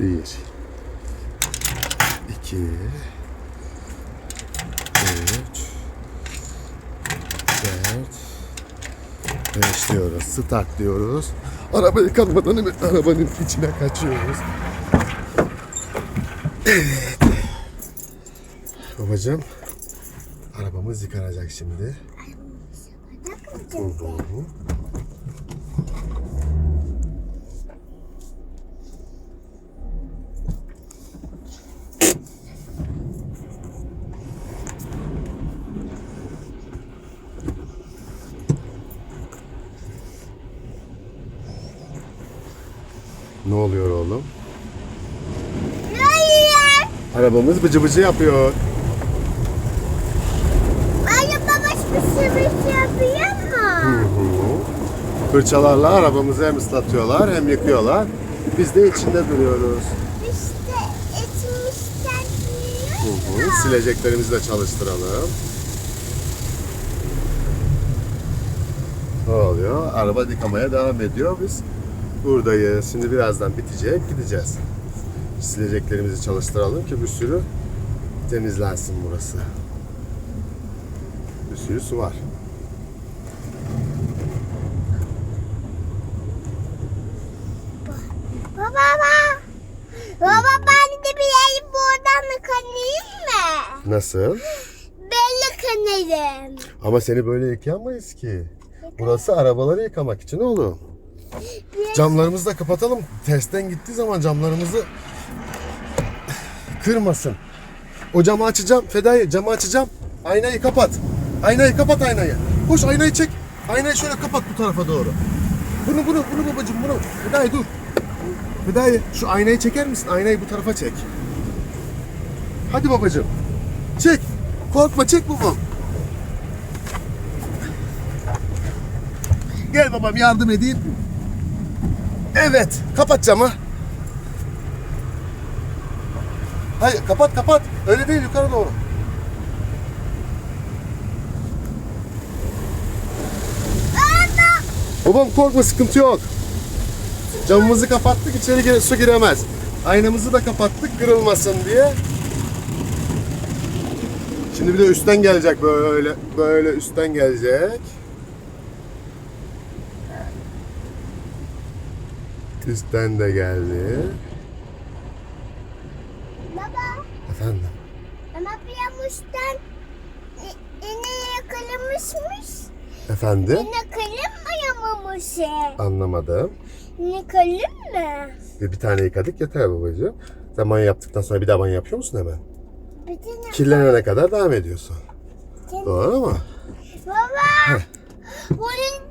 Bir. iki, Üç. Dört. Beş diyoruz. Start diyoruz. Araba yıkanmadan hemen arabanın içine kaçıyoruz. Evet. Babacığım. Arabamız yıkanacak şimdi. Hı hı. Ne oluyor oğlum? Hayır. Arabamız bıcı bıcı yapıyor. Baba bir şey yapıyor Hı mu? hı. Fırçalarla arabamızı hem ıslatıyorlar hem yıkıyorlar. Biz de içinde duruyoruz. İşte içmişten Hı yiyor. hı. Sileceklerimizi de çalıştıralım. Ne oluyor? Araba yıkamaya devam ediyor. Biz buradayız. Şimdi birazdan bitecek. Gideceğiz. Sileceklerimizi çalıştıralım ki bir sürü temizlensin burası. Bir sürü su var. Baba baba. Baba ben de bir yayın buradan da kanayım mı? Nasıl? Belli kanarım. Ama seni böyle yıkayamayız ki. Burası arabaları yıkamak için oğlum. Camlarımızı da kapatalım. Tersten gittiği zaman camlarımızı kırmasın. O camı açacağım. Fedai camı açacağım. Aynayı kapat. Aynayı kapat aynayı. Koş aynayı çek. Aynayı şöyle kapat bu tarafa doğru. Bunu bunu bunu babacığım bunu. Fedai dur. Fedai şu aynayı çeker misin? Aynayı bu tarafa çek. Hadi babacığım. Çek. Korkma çek babam. Gel babam yardım edeyim. Evet. Kapat camı. Hayır kapat kapat. Öyle değil yukarı doğru. Babam korkma sıkıntı yok. Camımızı kapattık içeri gire- su giremez. Aynamızı da kapattık kırılmasın diye. Şimdi bir de üstten gelecek böyle böyle üstten gelecek. Üstten de geldi. Baba Efendim. ama bir yamıştan yine yakalamışmış. Efendim? Yine kalem mi yamamış? Anlamadım. Yine kalem mi? Bir, bir tane yıkadık yeter babacığım. Sen banyo yaptıktan sonra bir daha banyo yapıyor musun hemen? Bir tane Kirlenene kadar devam ediyorsun. Doğru mu? Baba. Bunun